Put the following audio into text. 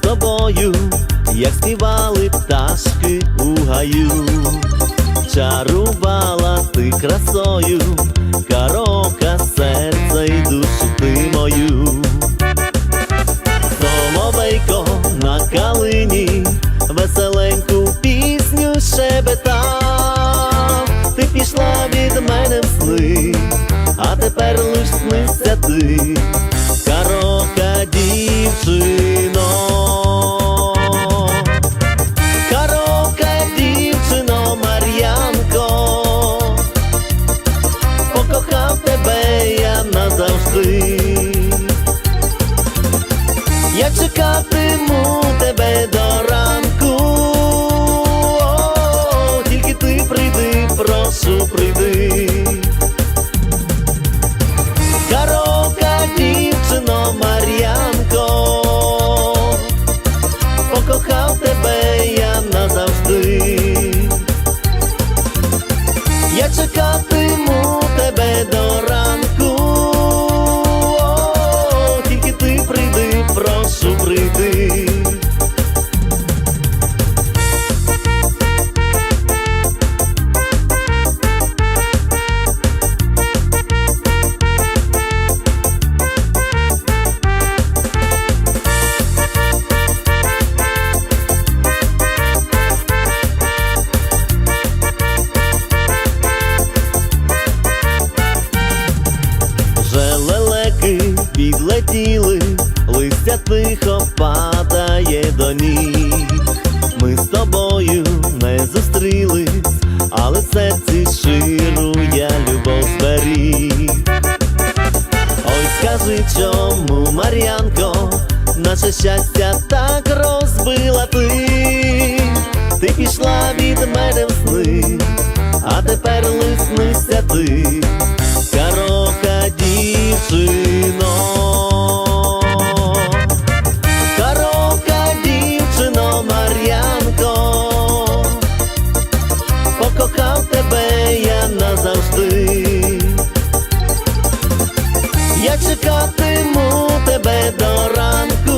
тобою, як співали пташки у гаю, чарувала ти красою, карока серце й душу ти мою. Соловейко на калині, веселеньку пісню шебетав, ти пішла від мене в сни, а тепер лиш снися ти, назавжди. Я чекатиму тебе до ранку, О, тільки ти прийди, прошу, прийди. Карока, дівчино, Мар'янко, покохав тебе я назавжди. Я чекатиму тебе до ранку, підлетіли, листя тихо падає до ніг. Ми з тобою не зустрілись, але в серці ширу я любов зберіг. Ой, скажи, чому, Мар'янко, наше щастя так розбила ти, ти пішла від мене в сни, а тепер лиснися ти, завжди. Я чекатиму тебе до ранку.